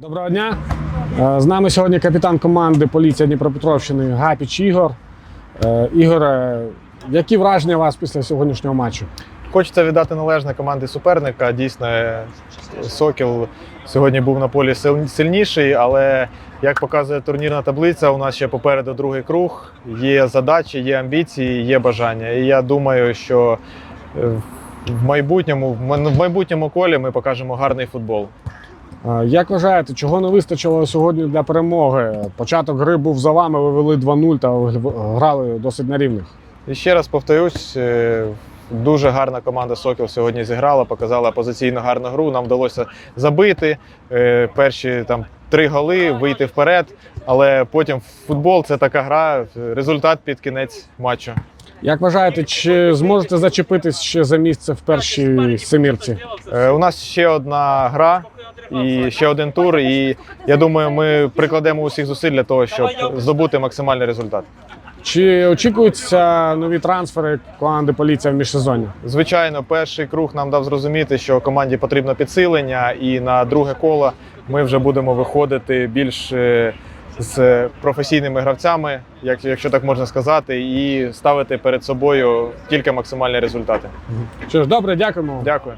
Доброго дня. Е, З нами сьогодні капітан команди поліція Дніпропетровщини Гапіч Ігор. Е, Ігоре, які враження у вас після сьогоднішнього матчу? Хочеться віддати належне команді суперника. Дійсно, е, Сокіл сьогодні був на полі сильніший, але як показує турнірна таблиця, у нас ще попереду другий круг. Є задачі, є амбіції, є бажання. І я думаю, що в майбутньому, в майбутньому колі ми покажемо гарний футбол. Е, Як вважаєте, чого не вистачило сьогодні для перемоги? Початок гри був за вами, ви вели 2-0 та грали досить на рівних. І ще раз повторюсь, е, дуже гарна команда Сокіл сьогодні зіграла, показала позиційно гарну гру. Нам вдалося забити е, перші там три голи, вийти вперед. Але потім футбол це така гра, результат під кінець матчу. Як вважаєте, чи зможете зачепитись ще за місце в першій семірці? У нас ще одна гра і ще один тур. І я думаю, ми прикладемо усіх зусиль для того, щоб здобути максимальний результат. Чи очікуються нові трансфери команди поліція в міжсезонні? Звичайно, перший круг нам дав зрозуміти, що команді потрібно підсилення, і на друге коло ми вже будемо виходити більш е, з професійними гравцями, якщо так можна сказати, і ставити перед собою тільки максимальні результати. Що ж, добре, дякуємо. Дякую.